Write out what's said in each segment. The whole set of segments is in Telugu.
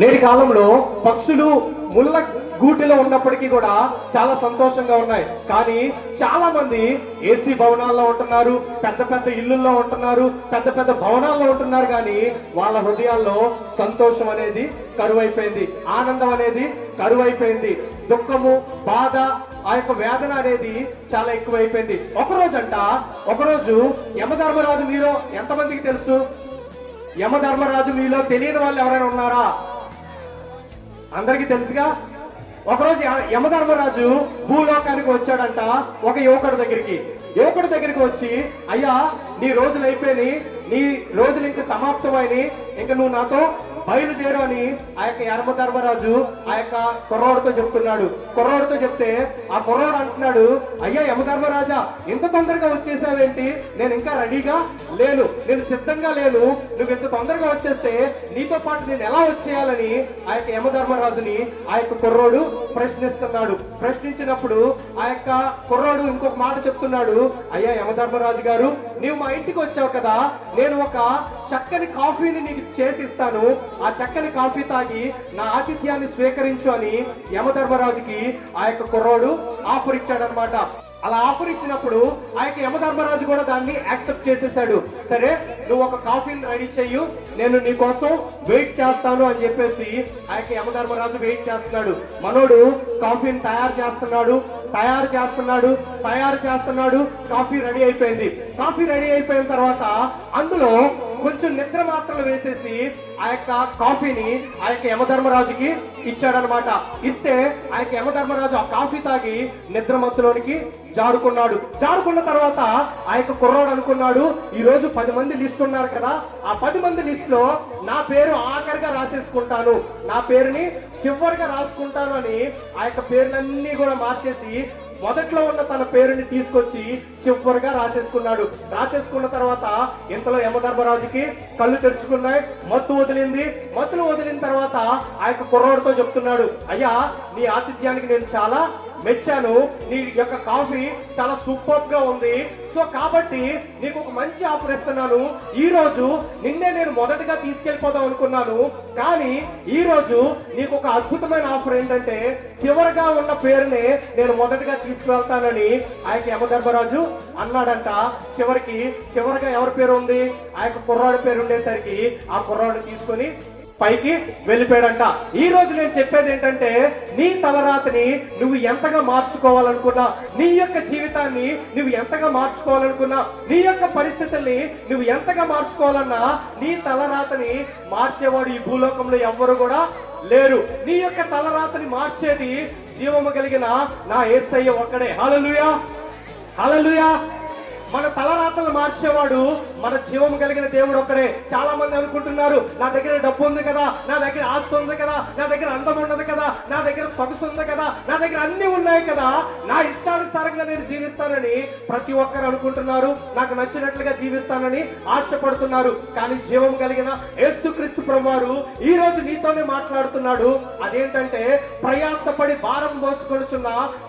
నేటి కాలంలో పక్షులు ముళ్ళ గూటిలో ఉన్నప్పటికీ కూడా చాలా సంతోషంగా ఉన్నాయి. కానీ చాలా మంది ఏసీ భవనాల్లో ఉంటున్నారు పెద్ద పెద్ద ఇల్లుల్లో ఉంటున్నారు పెద్ద పెద్ద భవనాల్లో ఉంటున్నారు. కానీ వాళ్ళ హృదయాల్లో సంతోషం అనేది కరువైపోయింది ఆనందం అనేది కరువైపోయింది దుఃఖము బాధ ఆ యొక్క వేదన అనేది చాలా ఎక్కువైపోయింది. ఒకరోజు అంట ఒకరోజు యమధర్మరాజు మీరు ఎంతమందికి తెలుసు? యమధర్మరాజు మీలో తెలియని వాళ్ళు ఎవరైనా ఉన్నారా? అందరికీ తెలుసుగా ఒకరోజు యమధర్మరాజు భూలోకానికి వచ్చాడంట ఒక యువకుడి దగ్గరికి. యువకుడి దగ్గరికి వచ్చి అయ్యా నీ రోజులు అయిపోయి నీ రోజులు ఇంకా సమాప్తమైనవి ఇంక నువ్వు నాతో బయలుదేరు అని ఆ యొక్క యనమధర్మరాజు ఆ యొక్క కుర్రోడితో చెప్తున్నాడు. కుర్రోడితో చెప్తే ఆ కుర్రోడు అంటున్నాడు అయ్యా యమధర్మరాజా ఇంత తొందరగా వచ్చేసావేంటి? నేను ఇంకా రెడీగా లేను. నేను సిద్ధంగా లేను. నువ్వు ఇంత తొందరగా వచ్చేస్తే నీతో పాటు నేను ఎలా వచ్చేయాలని ఆ యొక్క యమధర్మరాజుని ఆ యొక్క కుర్రోడు ప్రశ్నిస్తున్నాడు. ప్రశ్నించినప్పుడు ఆ యొక్క కుర్రోడు ఇంకొక మాట చెప్తున్నాడు అయ్యా యమధర్మరాజు గారు నీవు మా ఇంటికి వచ్చావు కదా. నేను ఒక చక్కని కాఫీని నీకు చేసిస్తాను ఆ చక్కని కాఫీ తాగి నా ఆతిథ్యాన్ని స్వీకరించు అని యమధర్మరాజుకి ఆ యొక్క కుర్రోడు ఆఫర్ ఇచ్చాడనమాట అలా ఆఫర్ ఇచ్చినప్పుడు ఆ యొక్క యమధర్మరాజు కూడా దాన్ని యాక్సెప్ట్ చేసేసాడు. సరే నువ్వు ఒక కాఫీని రెడీ చెయ్యు నేను నీ కోసం వెయిట్ చేస్తాను అని చెప్పేసి ఆ యొక్క యమధర్మరాజు వెయిట్ చేస్తున్నాడు. మనోడు కాఫీని తయారు చేస్తున్నాడు తయారు చేస్తున్నాడు తయారు చేస్తున్నాడు కాఫీ రెడీ అయిపోయింది. కాఫీ రెడీ అయిపోయిన తర్వాత అందులో కొంచెం నిద్ర మాత్రలు వేసేసి ఆ యొక్క కాఫీని ఆ యొక్క యమధర్మరాజుకి ఇచ్చాడనమాట ఇస్తే ఆ యొక్క యమధర్మరాజు ఆ కాఫీ తాగి నిద్ర మత్తులోనికి జారుకున్నాడు. జారుకున్న తర్వాత ఆ యొక్క కుర్రోడు అనుకున్నాడు ఈ రోజు పది మంది లిస్ట్ ఉన్నారు కదా ఆ పది మంది లిస్ట్లో నా పేరు ఆఖరిగా రాసేసుకుంటాను. నా పేరుని చివరిగా రాసుకుంటాను అని ఆ యొక్క పేర్లన్నీ కూడా మార్చేసి మొదట్లో ఉన్న తన పేరుని తీసుకొచ్చి చివరిగా రాసేసుకున్నాడు. రాసేసుకున్న తర్వాత ఇంతలో యమధర్మరాజుకి కళ్ళు తెరుచుకున్నాయి మత్తు వదిలింది. మత్తులు వదిలిన తర్వాత ఆ యొక్క కుర్రోడితో చెప్తున్నాడు అయ్యా నీ ఆతిథ్యానికి నేను చాలా మెచ్చాను. నీ యొక్క కాఫీ చాలా సూపర్గా ఉంది. సో కాబట్టి నీకు ఒక మంచి ఆఫర్ ఇస్తున్నాను. ఈ రోజు నిన్నే నేను మొదటగా తీసుకెళ్ళిపోదాం అనుకున్నాను. కానీ ఈ రోజు నీకు ఒక అద్భుతమైన ఆఫర్ ఏంటంటే చివరగా ఉన్న పేరునే నేను మొదటగా తీసుకువెళ్తానని ఆ యొక్క యమధర్మరాజు అన్నాడంట. చివరికి చివరిగా ఎవరి పేరు ఉంది? ఆ యొక్క కుర్రాడి పేరు ఉండేసరికి ఆ కుర్రాడు తీసుకొని పైకి వెళ్ళిపోయాడంట. ఈ రోజు నేను చెప్పేది ఏంటంటే నీ తలరాతని నువ్వు ఎంతగా మార్చుకోవాలనుకున్నా నీ యొక్క జీవితాన్ని నువ్వు ఎంతగా మార్చుకోవాలనుకున్నా నీ యొక్క పరిస్థితుల్ని నువ్వు ఎంతగా మార్చుకోవాలన్నా నీ తలరాతని మార్చేవాడు ఈ భూలోకంలో ఎవ్వరు కూడా లేరు. నీ యొక్క తలరాతని మార్చేది జీవము కలిగిన నా ఏసయ్య ఒక్కడే. హలలుయా హలలుయా మన తలరాతలు మార్చేవాడు మన జీవం కలిగిన దేవుడు ఒక్కడే చాలా మంది అనుకుంటున్నారు నా దగ్గర డబ్బు ఉంది కదా నా దగ్గర ఆస్తి ఉంది కదా నా దగ్గర అందం ఉండదు కదా నా దగ్గర సొగసు ఉంది కదా నా దగ్గర అన్ని ఉన్నాయి కదా. నా ఇష్టానుసారంగా నేను జీవిస్తానని ప్రతి ఒక్కరు అనుకుంటున్నారు నాకు నచ్చినట్లుగా జీవిస్తానని ఆశపడుతున్నారు. కానీ జీవం కలిగిన యేసుక్రీస్తు ప్రభువారు ఈ రోజు నీతోనే మాట్లాడుతున్నాడు. అదేంటంటే ప్రయాసపడి భారం మోసుకొడుచున్న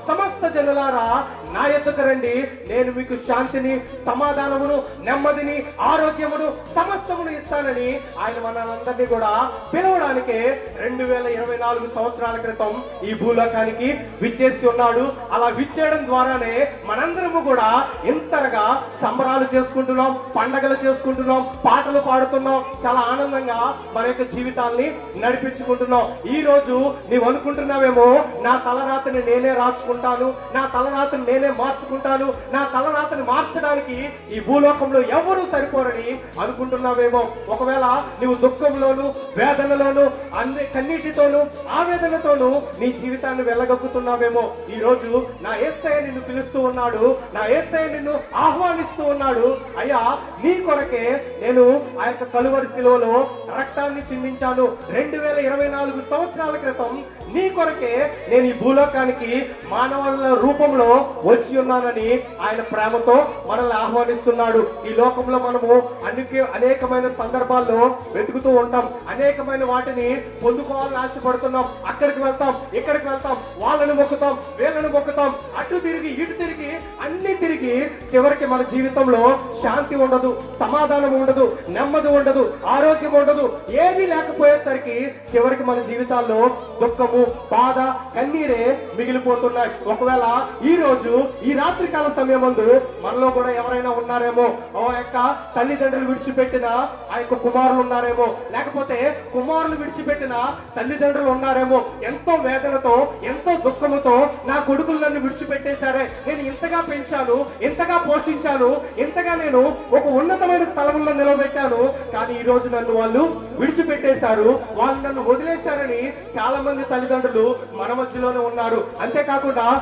సమస్త జనులారా నా ఎత్తుకు రండి నేను మీకు శాంతిని సమాధానమును నెమ్మదిని ఆరోగ్యమును సమస్తమును ఇస్తానని ఆయన మనందరినీ కూడా పిలవడానికే రెండు వేల ఇరవై నాలుగు సంవత్సరాల క్రితం ఈ భూలోకానికి విచ్చేసి ఉన్నాడు. అలా విచ్చేయడం ద్వారానే మనందరము కూడా ఇంతగా సంబరాలు చేసుకుంటున్నాం పండగలు చేసుకుంటున్నాం పాటలు పాడుతున్నాం. చాలా ఆనందంగా మన యొక్క జీవితాల్ని నడిపించుకుంటున్నాం. ఈ రోజు నీవు అనుకుంటున్నావేమో నా తలరాతని నేనే రాసుకుంటాను నా తలరాతని నేనే మార్చుకుంటాను నా తలరాతని మార్చడానికి ఈ భూలోకంలో ఎవరు సరిపోరని అనుకుంటున్నావేమో? ఒకవేళ నీవు దుఃఖంలోను వేదనలోను అన్ని కన్నీటితోనూ ఆవేదనతోనూ నీ జీవితాన్ని వెళ్ళగక్కుతున్నావేమో? ఈ రోజు నా ఏసయ్య నిన్ను పిలుస్తూ ఉన్నాడు నా ఏసయ్య నిన్ను ఆహ్వానిస్తూ ఉన్నాడు. అయ్యా నీ కొరకే నేను ఆ యొక్క కలువరి శిలువలో రక్తాన్ని చిందించాను. రెండు వేల ఇరవై నాలుగు సంవత్సరాల క్రితం నీ కొరకే నేను ఈ భూలోకానికి మానవుల రూపంలో వచ్చి ఉన్నానని ఆయన ప్రేమతో మనల్ని ఆహ్వానిస్తున్నాడు. ఈ లోకంలో మనము అందుకే అనేకమైన సందర్భాల్లో వెతుకుతూ ఉంటాం. అనేకమైన వాటిని పొందుకోవాలని ఆశపడుతున్నాం. అక్కడికి వెళ్తాం ఇక్కడికి వెళ్తాం వాళ్ళని మొక్కుతాం వీళ్ళని మొక్కుతాం. అటు తిరిగి ఇటు తిరిగి అన్ని తిరిగి చివరికి మన జీవితంలో శాంతి ఉండదు సమాధానం ఉండదు నెమ్మది ఉండదు ఆరోగ్యం ఉండదు ఏమీ లేకపోయేసరికి చివరికి మన జీవితాల్లో దుఃఖము బాధ కన్నీరే మిగిలిపోతున్నాయి. ఒకవేళ ఈ రోజు ఈ రాత్రి కాల సమయం ముందు మనలో కూడా ఎవరైనా ఉన్నారేమో ఆ యొక్క తల్లిదండ్రులు విడిచిపెట్టిన ఆ యొక్క కుమారులు ఉన్నారేమో లేకపోతే కుమారులు విడిచిపెట్టిన తల్లిదండ్రులు ఉన్నారేమో ఎంతో వేదనతో ఎంతో దుఃఖముతో నా కొడుకులు నన్ను విడిచిపెట్టేశారే. నేను ఇంతగా పెంచాను ఇంతగా పోషించాను ఇంతగా నేను ఒక ఉన్నతమైన స్థలంలో నిలబెట్టాను. కానీ ఈ రోజు నన్ను వాళ్ళు విడిచిపెట్టేశారు వాళ్ళు నన్ను వదిలేశారని చాలా మంది తల్లిదండ్రులు మన మధ్యలోనే ఉన్నారు. అంతేకాకుండా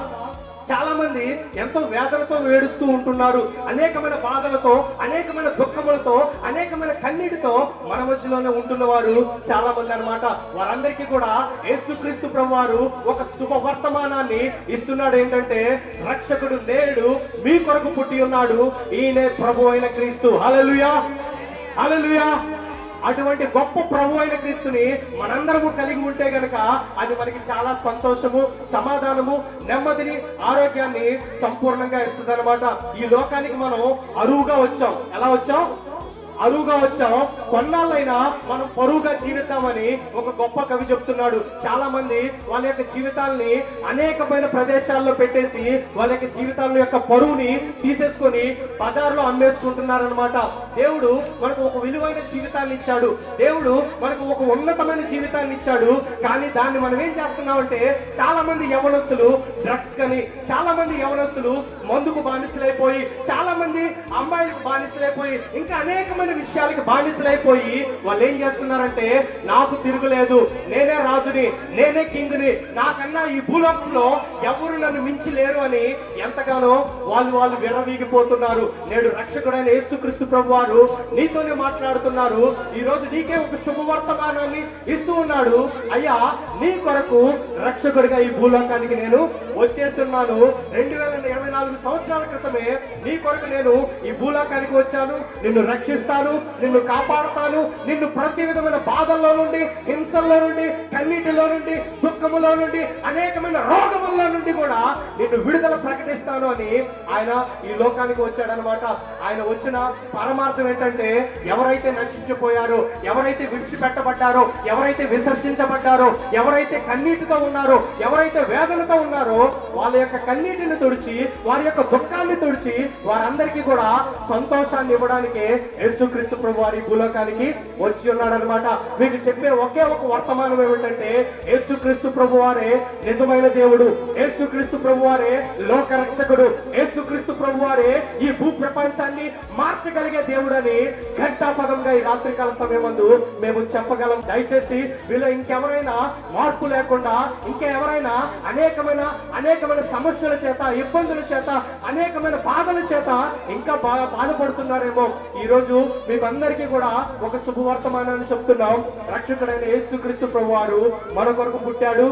చాలా మంది ఎంతో వేదనతో వేడుస్తూ ఉంటున్నారు. అనేకమైన బాధలతో అనేకమైన దుఃఖములతో అనేకమైన కన్నీటితో మన మధ్యలోనే ఉంటున్నవారు చాలా మంది అన్నమాట. వారందరికీ కూడా యేసుక్రీస్తు ప్రభు వారు ఒక శుభవర్తమానాన్ని ఇస్తున్నాడు. ఏంటంటే రక్షకుడు నేడు మీ కొరకు పుట్టి ఉన్నాడు. ఈయనే ప్రభు అయిన క్రీస్తు. హల్లెలూయా! హల్లెలూయా! అటువంటి గొప్ప ప్రభు అయిన క్రీస్తుని మనందరము కలిగి ఉంటే గనక అది మనకి చాలా సంతోషము సమాధానము నెమ్మదిని ఆరోగ్యాన్ని సంపూర్ణంగా ఇస్తుంది ఈ లోకానికి మనం అరువుగా వచ్చాం. ఎలా వచ్చాం? అరువుగా వచ్చాం కొన్నాళ్ళైనా మనం పరువుగా జీవితామని ఒక గొప్ప కవి చెప్తున్నాడు. చాలా మంది వాళ్ళ యొక్క జీవితాల్ని అనేకమైన ప్రదేశాల్లో పెట్టేసి వాళ్ళ యొక్క జీవితాల యొక్క పరువుని తీసేసుకొని బజార్లో అమ్మేసుకుంటున్నారనమాట దేవుడు మనకు ఒక విలువైన జీవితాన్ని ఇచ్చాడు. దేవుడు మనకు ఒక ఉన్నతమైన జీవితాన్ని ఇచ్చాడు. కానీ దాన్ని మనం ఏం చేస్తున్నామంటే చాలా మంది యవనస్తులు డ్రగ్స్ కని చాలా మంది యవనస్తులు మందుకు బానిసలైపోయి చాలా మంది అమ్మాయిలకు బానిసలైపోయి ఇంకా అనేకమైన విషయాలకి బానిసలైపోయి వాళ్ళు ఏం చేస్తున్నారంటే నాకు తిరుగులేదు నేనే రాజుని నేనే కింగ్ని నాకన్నా ఈ భూలోకంలో ఎవరు నన్ను మించి లేరు అని ఎంతగానో వాళ్ళు వాళ్ళు విరవీగిపోతున్నారు నేడు రక్షకుడైన యేసుక్రీస్తు ప్రభు వారు నీతోనే మాట్లాడుతున్నారు. ఈ రోజు నీకే ఒక శుభవర్తమానాన్ని ఇస్తూ ఉన్నాడు. అయ్యా నీ కొరకు రక్షకుడిగా ఈ భూలోకానికి నేను వచ్చేస్తున్నాను. రెండు వేల ఇరవై నాలుగు సంవత్సరాల క్రితమే నీ కొరకు నేను ఈ భూలోకానికి వచ్చాను. నిన్ను రక్షిస్తాను. నిన్ను కాపాడుతాను. నిన్ను ప్రతి విధమైన బాధల్లో నుండి హింసల్లో నుండి కన్నీటిలో నుండి దుఃఖములో నుండి అనేకమైన రోగముల్లో నుండి కూడా నిన్ను విడుదల ప్రకటిస్తాను అని ఆయన ఈ లోకానికి వచ్చాడనమాట. ఆయన వచ్చిన పరమార్థం ఏంటంటే ఎవరైతే నశించిపోయారో ఎవరైతే విడిచిపెట్టబడ్డారో ఎవరైతే విసర్జించబడ్డారో ఎవరైతే కన్నీటితో ఉన్నారో ఎవరైతే వేదనతో ఉన్నారో వాళ్ళ యొక్క కన్నీటిని తుడిచి వారి యొక్క దుఃఖాన్ని తుడిచి వారందరికీ కూడా సంతోషాన్ని ఇవ్వడానికి యేసుక్రీస్తు ప్రభు వారి భూలోకానికి వచ్చి ఉన్నాడనమాట మీకు చెప్పే ఒకే ఒక వర్తమానం ఏమిటంటే యేసుక్రీస్తు ప్రభు వారే నిజమైన దేవుడు. యేసుక్రీస్తు ప్రభు వారే లోక రక్షకుడు యేసుక్రీస్తు ప్రభు వారే ఈ భూ ప్రపంచాన్ని మార్చగలిగే దేవుడని ఘంటాపదంగా ఈ రాత్రికాల సమయమందు మేము చెప్పగలం. దయచేసి వీళ్ళు ఇంకెవరైనా మార్పు లేకుండా ఇంకా ఎవరైనా అనేకమైన అనేకమైన సమస్యల చేత ఇబ్బందుల చేత అనేకమైన బాధల చేత ఇంకా బా- బాధపడుతున్నారేమో. ఈ రోజు మీకు అందరికీ కూడా ఒక శుభవర్తమానాన్ని చెప్తున్నాం. రక్షకుడైన యేసుక్రీస్తు ప్రభు వారు మన కొరకు పుట్టాడు.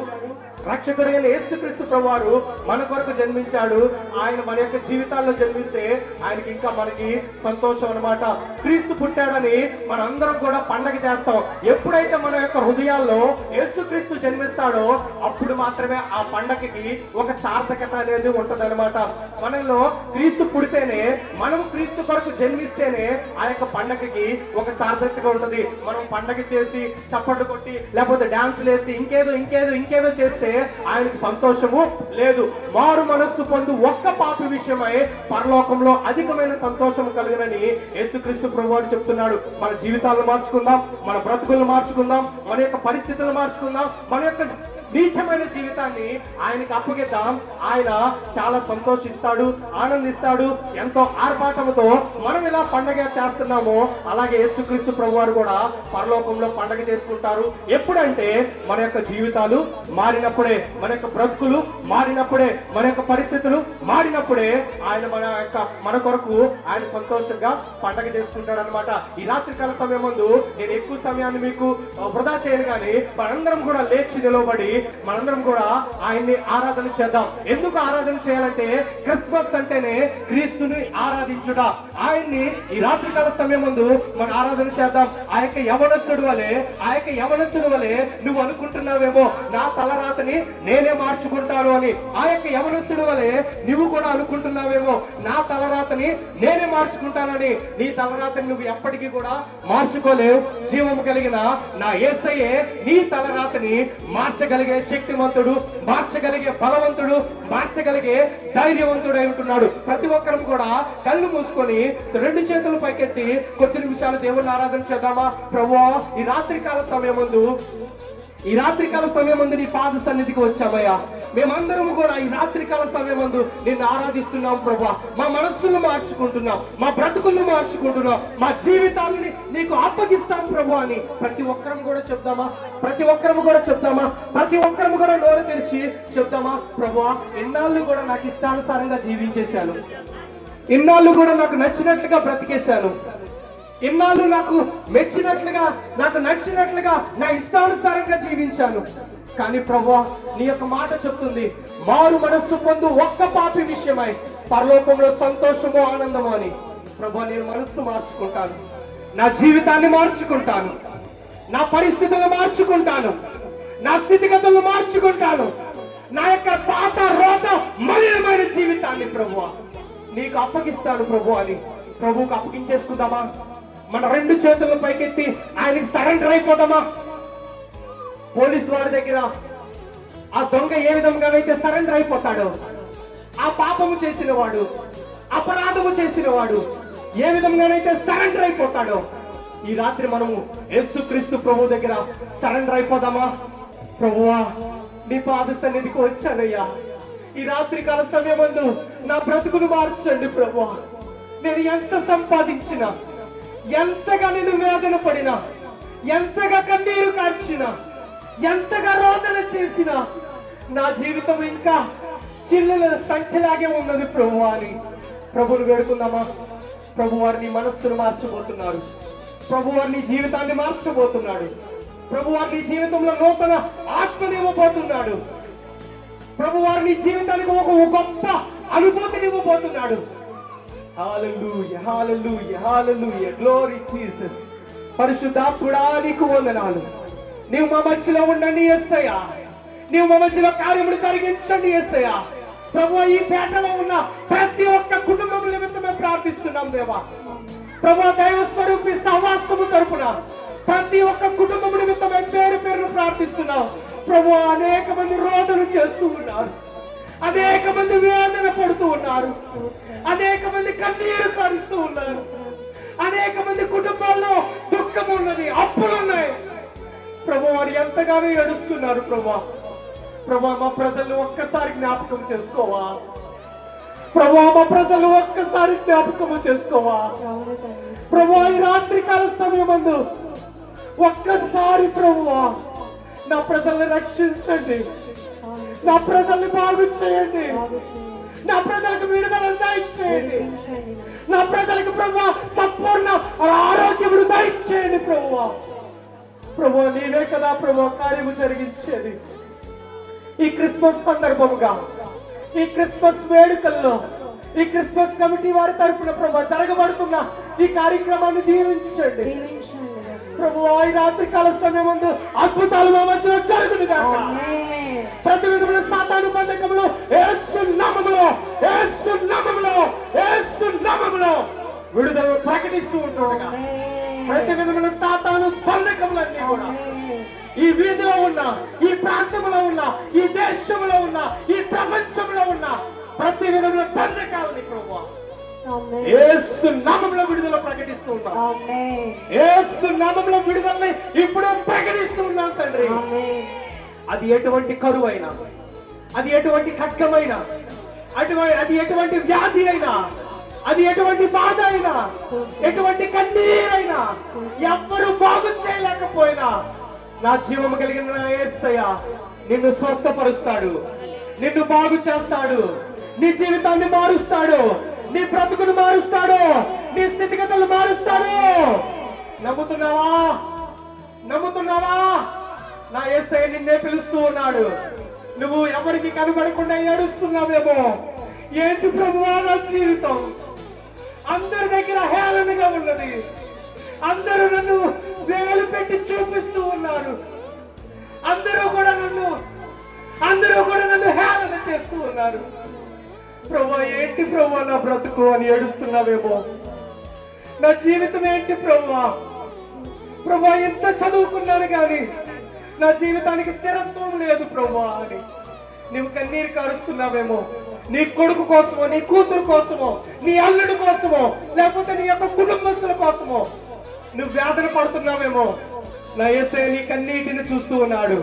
రక్షకుడైన యేసుక్రీస్తు ప్రభువారు మన కొరకు జన్మించాడు. ఆయన మన యొక్క జీవితాల్లో జన్మిస్తే ఆయనకి ఇంకా మనకి సంతోషం అన్నమాట. క్రీస్తు పుట్టాడని మనందరం కూడా పండగ చేస్తాం. ఎప్పుడైతే మన యొక్క హృదయాల్లో యేసుక్రీస్తు జన్మిస్తాడో అప్పుడు మాత్రమే ఆ పండగకి ఒక సార్థకత అనేది ఉంటదన్నమాట. మనలో క్రీస్తు పుడితేనే మనం క్రీస్తు కొరకు జన్మిస్తేనే ఆ యొక్క పండగకి ఒక సార్థకత ఉంటుంది. మనం పండగ చేసి చప్పట్లు కొట్టి లేకపోతే డాన్సులు వేసి ఇంకేదో ఇంకేదో ఇంకేదో చేస్తే ఆయనకు సంతోషము లేదు. మారు మనస్సు పొందు ఒక్క పాపి విషయమై పరలోకంలో అధికమైన సంతోషం కలిగినని యేసుక్రీస్తు ప్రభువాడు చెప్తున్నాడు. మన జీవితాలను మార్చుకుందాం మన బ్రతుకులను మార్చుకుందాం మన యొక్క పరిస్థితులను మార్చుకుందాం మన యొక్క నీచమైన జీవితాన్ని ఆయనకి అప్పగిద్దాం. ఆయన చాలా సంతోషిస్తాడు ఆనందిస్తాడు. ఎంతో ఆర్భాటంతో మనం ఇలా పండగ చేస్తున్నామో అలాగే యేసుక్రీస్తు ప్రభు వారు కూడా పరలోకంలో పండగ చేసుకుంటారు. ఎప్పుడంటే మన యొక్క జీవితాలు మారినప్పుడే మన యొక్క బ్రతుకులు మారినప్పుడే మన యొక్క పరిస్థితులు మారినప్పుడే ఆయన మన యొక్క మన కొరకు ఆయన సంతోషంగా పండగ చేసుకుంటాడు అనమాట ఈ రాత్రి కాల సమయం ముందు నేను ఎక్కువ సమయాన్ని మీకు వృధా చేయను కానీ మనందరం కూడా లేచి నిలబడి మనందరం కూడా ఆయన్ని ఆరాధన చేద్దాం. ఎందుకు ఆరాధన చేయాలంటే క్రిస్మస్ అంటేనే క్రీస్తుని ఆరాధించుట. ఆయన్ని ఈ రాత్రికాల సమయం ముందు మనం ఆరాధన చేద్దాం. ఆ యొక్క యవనస్తుడు వలె ఆ యొక్క యవనస్తుడు వలె నువ్వు అనుకుంటున్నావేమో నా తలరాతని నేనే మార్చుకుంటాను అని. ఆ యొక్క యవనస్తుడు వలె నువ్వు కూడా అనుకుంటున్నావేమో నా తలరాతని నేనే మార్చుకుంటానని. నీ తలరాతని నువ్వు ఎప్పటికీ కూడా మార్చుకోలేవు. జీవము కలిగిన నా ఏసయ్యే నీ తలరాతని మార్చగలిగే శక్తిమంతుడు మార్చగలిగే బలవంతుడు మార్చగలిగే ధైర్యవంతుడై ఉంటున్నాడు. ప్రతి ఒక్కరం కూడా కళ్ళు మూసుకొని రెండు చేతులు పైకెత్తి కొద్ది నిమిషాలు దేవుణ్ణి ఆరాధన చేద్దామా? ప్రభువా ఈ రాత్రికాల సమయం ముందు ఈ రాత్రికాల సమయం ముందు నీ పాద సన్నిధికి వచ్చామయ్యా. మేమందరం కూడా ఈ రాత్రికాల సమయం ముందు నిన్ను ఆరాధిస్తున్నాం ప్రభా. మా మనస్సును మార్చుకుంటున్నాం మా బ్రతుకులను మార్చుకుంటున్నాం మా జీవితాన్ని నీకు అప్పగిస్తాం ప్రభు అని ప్రతి ఒక్కరం కూడా చెప్దామా? ప్రతి ఒక్కరం కూడా చెప్దామా? ప్రతి ఒక్కరం కూడా నోరు తెరిచి చెప్దామా? ప్రభు ఎన్నాళ్ళు కూడా నాకు ఇష్టానుసారంగా జీవించేశాను. ఇన్నాళ్ళు కూడా నాకు నచ్చినట్లుగా బ్రతికేశాను. ఇన్నాళ్ళు నాకు మెచ్చినట్లుగా నాకు నచ్చినట్లుగా నా ఇష్టానుసారంగా జీవించాను. కానీ ప్రభా నీ యొక్క మాట చెప్తుంది మారు మనస్సు పొందు ఒక్క పాపి విషయమై పరలోకంలో సంతోషము ఆనందము అని. ప్రభా నేను మనస్సు మార్చుకుంటాను. నా జీవితాన్ని మార్చుకుంటాను. నా పరిస్థితులను మార్చుకుంటాను. నా స్థితిగతులను మార్చుకుంటాను. నా యొక్క పాత రోత మలినమైన జీవితాన్ని ప్రభు నీకు అప్పగిస్తాను ప్రభు అని. ప్రభువుకు అప్పగించేసుకుందామా? మన రెండు చేతుల పైకెత్తి ఆయనకి సరెండర్ అయిపోదామా పోలీస్ వాడి దగ్గర ఆ దొంగ ఏ విధంగానైతే సరెండర్ అయిపోతాడో ఆ పాపము చేసిన వాడు అపరాధము చేసిన వాడు ఏ విధంగానైతే సరెండర్ అయిపోతాడో ఈ రాత్రి మనము యేసుక్రీస్తు ప్రభు దగ్గర సరెండర్ అయిపోదామా? ప్రభువా నీ పాద సన్నిధికి వచ్చానయ్యా. ఈ రాత్రి కాల సమయమందు నా బ్రతుకును మార్చండి ప్రభువా. నేను ఎంత సంపాదించినా ఎంతగా నేను వేదన పడినా ఎంతగా కన్నీరు కార్చినా ఎంతగా రోదన చేసినా నా జీవితం ఇంకా చిల్లుల సంఖ్యలాగే ఉన్నది ప్రభు అని ప్రభుని వేడుకుందామా? ప్రభు వారిని మనస్సును మార్చబోతున్నారు ప్రభు వారిని జీవితాన్ని మార్చబోతున్నాడు ప్రభు వారిని జీవితంలో నూతన ఆత్మనివ్వబోతున్నాడు ప్రభు వారిని జీవితానికి ఒక గొప్ప అనుభూతిని హాలూయ హాలూయ హాలూయ గ్లోరీ జీసస్ పరిశుద్ధాత్ముడా నీకు వందనాలు. నీవు మా మధ్యలో ఉండండి ఎస్సయ్యా. నీవు మా మధ్యలో కార్యములు జరిగించండి ఎస్సయ్యా. ప్రభు ఈ పేటలో ఉన్న ప్రతి ఒక్క కుటుంబం నిమిత్తమే ప్రార్థిస్తున్నాం దేవా. ప్రభు దైవ స్వరూపి సహవాసము తరపున ప్రతి ఒక్క కుటుంబం నిమిత్తమే పేరు పేరు ప్రార్థిస్తున్నాం. ప్రభు అనేక మంది రోదన చేస్తూ ఉన్నారు. అనేక మంది వేదన పడుతూ ఉన్నారు. అనేక మంది కన్నీరు కారుస్తూ ఉన్నారు. అనేక మంది కుటుంబాల్లో దుఃఖం ఉన్నది అప్పులు ఉన్నాయి. ప్రభు వారు ఎంతగానో ఏడుస్తున్నారు ప్రభా. ప్రభా మా ప్రజలు ఒక్కసారి జ్ఞాపకం చేసుకోవా? ప్రభా మా ప్రజలు ఒక్కసారి జ్ఞాపకం చేసుకోవా? ప్రభు ఈ రాత్రి కాల సమయమందు ఒక్కసారి ప్రభువా నా ప్రజల్ని రక్షించండి. నా ప్రజల్ని బాగు చేయండి నా ప్రజలకు విడుదల దయచేయండి. నా ప్రజలకు ప్రభు సంపూర్ణ ఆరోగ్యమును దయచేయండి ప్రభు ప్రభు నీవే కదా ప్రభు కార్యము జరిగించేది. ఈ క్రిస్మస్ సందర్భముగా ఈ క్రిస్మస్ వేడుకల్లో ఈ క్రిస్మస్ కమిటీ వారి తరపున ప్రభు జరగబడుతున్న ఈ కార్యక్రమాన్ని దీవించండి. ప్రభు ఈ రాత్రి కాల సమయం ముందు అద్భుతాలు మా మధ్యలో జరుగును గాక. ప్రతి విధమైన సాతాను బంధకములు యేసు నామములో యేసు నామములో యేసు నామములో విడుదల ప్రకటిస్తూ ఉంటుండగా ప్రతి విధమైన సాతాను బంధకములన్నీ కూడా ఈ వీధిలో ఉన్న ఈ ప్రాంతంలో ఉన్న ఈ దేశంలో ఉన్న ఈ ప్రపంచంలో ఉన్న ప్రతి విధమైన బంధకాలని ప్రభు నామంలో విడుదల ప్రకటిస్తూ ఉన్నాం. యేసు నామంలో విడుదలని ఇప్పుడు ప్రకటిస్తూ ఉన్నాం తండ్రి. అది ఎటువంటి కరువు అయినా అది ఎటువంటి ఖడ్గమైనా అటువంటి అది ఎటువంటి వ్యాధి అయినా అది ఎటువంటి బాధ అయినా ఎటువంటి కన్నీరైనా ఎవ్వరు బాగు చేయలేకపోయినా నా జీవము కలిగిన నా నిన్ను స్వస్థపరుస్తాడు నిన్ను బాగు చేస్తాడు నీ జీవితాన్ని మారుస్తాడు నీ బ్రతుకును మారుస్తాడు నీ స్థితిగతులు మారుస్తాడు. నమ్ముతున్నావా? నమ్ముతున్నావా? నా ఎస్ఐ నిన్నే పిలుస్తూ ఉన్నాడు. నువ్వు ఎవరికి కనబడకుండా ఏడుస్తున్నావేమో? ఏంటి ప్రభువా నా జీవితం? అందరి దగ్గర హేళనగా ఉన్నది. అందరూ నన్ను వేలు పెట్టి చూపిస్తూ ఉన్నారు. అందరూ కూడా నన్ను అందరూ కూడా నన్ను హేళన చేస్తూ ఉన్నారు. ప్రభు ఏంటి ప్రభు నా బ్రతుకు అని ఏడుస్తున్నావేమో? నా జీవితం ఏంటి ప్రభా? ప్రభు ఎంత చదువుకున్నాను కానీ నా జీవితానికి స్థిరత్వం లేదు ప్రభా అని. నువ్వు కన్నీరు కారుస్తున్నావేమో నీ కొడుకు కోసమో నీ కూతురు కోసమో నీ అల్లుడు కోసమో లేకపోతే నీ యొక్క కుటుంబస్తుల కోసమో నువ్వు వేదన పడుతున్నావేమో. నా ఎస్ఐ నీ కన్నీటిని చూస్తూ ఉన్నాడు.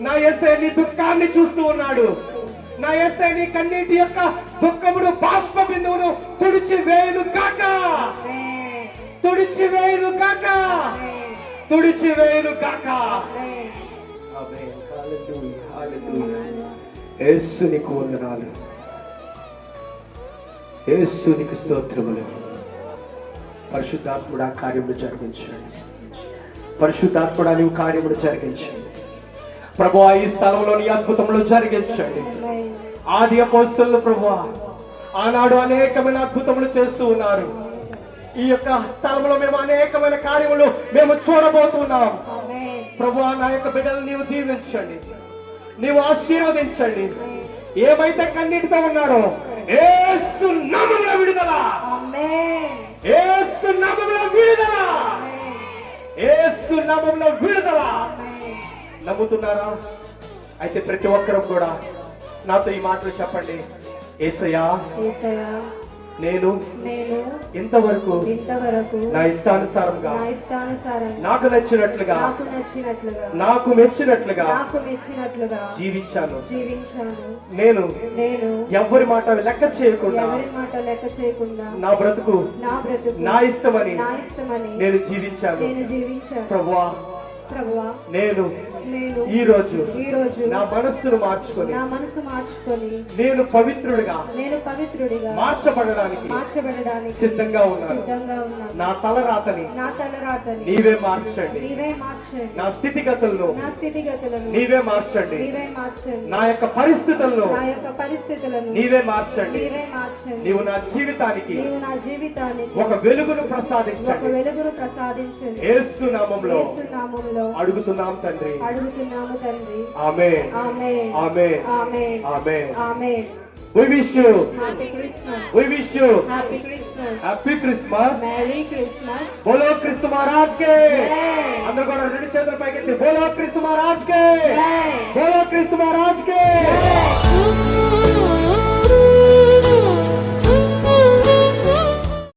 నా ఎస్ఐ నీ దుఃఖాన్ని చూస్తూ ఉన్నాడు. నా ఎస్ఐ నీ కన్నీటి యొక్క దుఃఖమును బాష్ప బిందువును తుడిచి వేయును కాక తుడిచి వేయును కాక తుడిచి వేయును కాక యేసునికి వందనాలు. యేసునికి స్తోత్రములు. పరిశుద్ధాత్ముడా కార్యములు జరిగించండి. పరిశుద్ధాత్ముడా నీవు కార్యములు జరిగించండి. ప్రభు ఈ స్థలంలో నీ అద్భుతములు జరిగించండి. ఆది అపోస్తులు ప్రభు ఆనాడు అనేకమైన అద్భుతములు చేస్తూ ఉన్నారు. ఈ యొక్క స్థలంలో మేము అనేకమైన కార్యములు మేము చూడబోతున్నాం. ప్రభు నా యొక్క బిడ్డలు నీవు దీవించండి. నీవు ఆశీర్వదించండి. ఏమైతే కన్నీటితో ఉన్నారో ఏసు నామములో విడుదల. ఏసు నామములో విడుదల. ఏసు నామములో విడుదల. నమ్ముతున్నారా? అయితే ప్రతి ఒక్కరూ కూడా నాతో ఈ మాటలు చెప్పండి. ఏసయ్యా. నేను నేను ఇంతవరకు ఇంతవరకు నా ఇష్టానుసారంగా నా ఇష్టానుసారంగా నాకు నచ్చినట్లుగా నాకు నచ్చినట్లుగా నాకు మెచ్చినట్లుగా నాకు మెచ్చినట్లుగా జీవించాను. జీవించాను. నేను నేను ఎవరి మాట లెక్క చేయకుండా ఎవరి మాట లెక్క చేయకుండా నా బ్రతుకు నా బ్రతుకు నా ఇష్టమని నా ఇష్టమని నేను జీవించాను. నేను జీవించాను. ప్రభువా ప్రభువా నేను నేను ఈ రోజు ఈ రోజు నా మనస్సును మార్చుకొని నా మనసు మార్చుకొని నేను పవిత్రుడిగా నేను పవిత్రుడిగా మార్చబడడానికి మార్చబడడానికి సిద్ధంగా ఉన్నాను. సిద్ధంగా ఉన్నాను. నా తలరాతని నా తలరాతని నీవే మార్చండి. నీవే మార్చండి. నా స్థితిగతులను నా స్థితిగతులను నీవే మార్చండి. నీవే మార్చండి. నా యొక్క పరిస్థితులను నా యొక్క పరిస్థితులను నీవే మార్చండి. నీవే మార్చండి. నీవు నా జీవితానికి నీవు నా జీవితానికి ఒక వెలుగును ఒక ప్రసాదించండి వెలుగును ప్రసాదించండి. ఏసు నామంలో యేసు నామములో అడుగుతున్నాం తండ్రి అడుగుతున్నాము తండ్రి. ఆమె ఆమేన్. ఆమె ఆమేన్. ఆమె ఆమేన్. We wish you, happy Christmas we wish you. Happy Christmas. Christmas బోలో క్రిస్తు మహారాజ్ కే జై. అందరూ కూడా రెండు చేతుల పైకెత్తి. బోలో క్రిస్తు మహారాజ్ కే జై. బోలో క్రిస్తు మహారాజ్ కే జై.